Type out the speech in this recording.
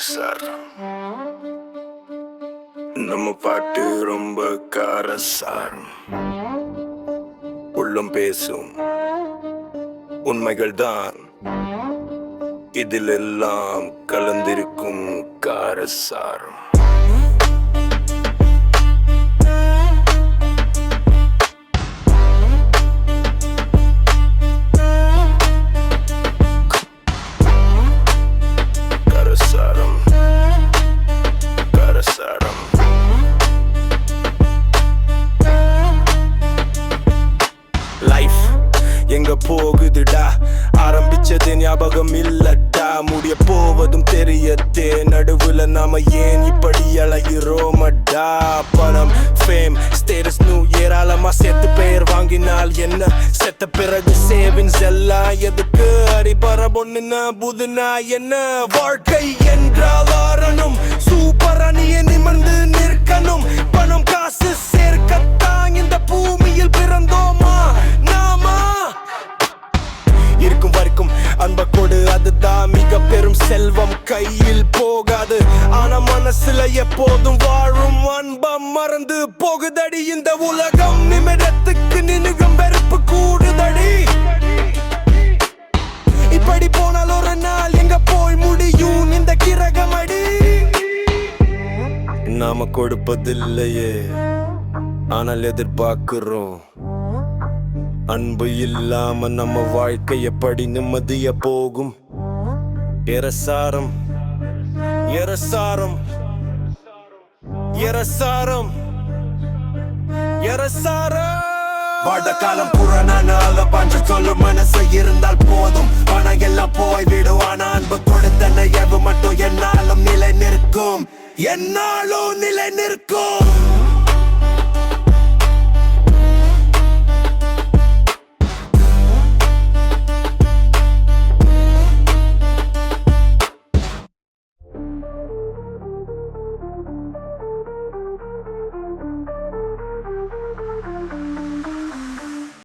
Sir. நம்ம பாட்டு ரொம்ப காரசாரம் உள்ளம் பேசும் உண்மைகள் தான். இதில் எல்லாம் கலந்திருக்கும் காரசாரம் போகுதுடா. ஆரம்பிச்சது ஞாபகம் இல்லடா. முடிய போவதும் தெரியத்தே நடுவுல நாம ஏன் இப்படி அழகிறோமடா பணம் ஃபேம் ஸ்டேட்டஸ் நூ ஏராளமா சேர்த்து பெயர் வாங்கினால் என்ன? செத்த பிறகு சேவிங்ஸ் எல்லாம் எதுக்கு? அடிபர பொண்ணுனா புதுனா என்ன? வாழ்க்கை என்றால் அதுதான் மிக பெரும் செல்வம் கையில் போகாது. ஆனா மனசுல எப்போதும் வாழும் அன்பம் மறந்து போகுதடி இந்த உலகம். நிமிடத்துக்கு நினுகம் வெறுப்பு கூடுதடி. இப்படி போனால் ஒரு நாள் எங்க போய் முடியும் இந்த கிரகம் அடி நாம கொடுப்பதில்லையே. ஆனால் எதிர்பார்க்கிறோம். அன்பு இல்லாம நம்ம வாழ்க்கை எப்படி நிம்மதிய போகும்? இரசாரம் இரசாரம் இரசாரம் இரசாரம் வாட காலம் புறனால பஞ்ச சொல்லும் மனசு இருந்தால் போதும். பணம் எல்லாம் போய் விடுவான. அன்பு கொடுத்தன எவு மட்டும் என்னாலும் நிலை நிற்கும் என்னாலும் நிலை நிற்கும்